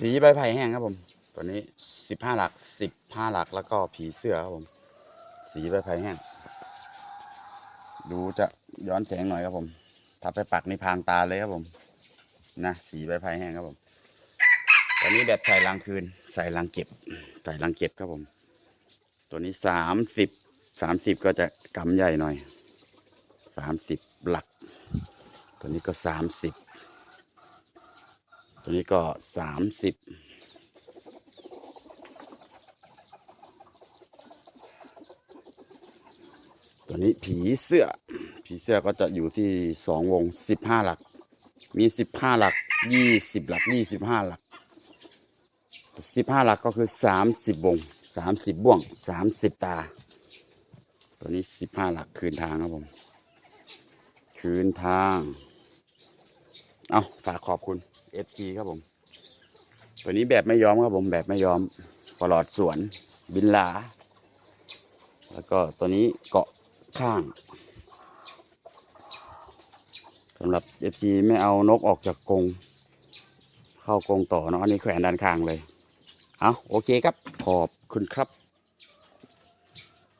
สีใบไผ่แห้งครับผม ตัวนี้สิบห้าหลักสิบห้าหลักแล้วก็ผีเสื้อครับผม สีใบไผ่แห้ง ดูจะย้อนแสงหน่อยครับผม ถ้าไปปักในพรางตาเลยครับผม นะสีใบไผ่แห้งครับผม ตัวนี้แบบใส่รังคืน ใส่รังเก็บ ใส่รังเก็บครับผม ตัวนี้สามสิบสามสิบก็จะกำใหญ่หน่อยสามสิบหลัก ตัวนี้ก็สามสิบ ตัวนี้ก็สามสิบตัวนี้ผีเสื้อ ผีเสื้อก็จะอยู่ที่สองวงสิบห้าหลัก มีสิบห้าหลักยี่สิบหลักยี่สิบห้าหลักสิบห้าหลักก็คือสามสิบวงสามสิบบ่วงสามสิบตา ตัวนี้สิบห้าหลักคืนทางครับผม คืนทาง เอาฝากขอบคุณ FG ครับผม ตัวนี้แบบไม่ยอมครับผมแบบไม่ยอมปลอดสวน บินลา แล้วก็ตัวนี้เกาะข้างสำหรับ FC ไม่เอานกออกจากกรงเข้ากรงต่อเนาะอันนี้แขวนด้านข้างเลย เอาโอเคครับ ขอบคุณครับ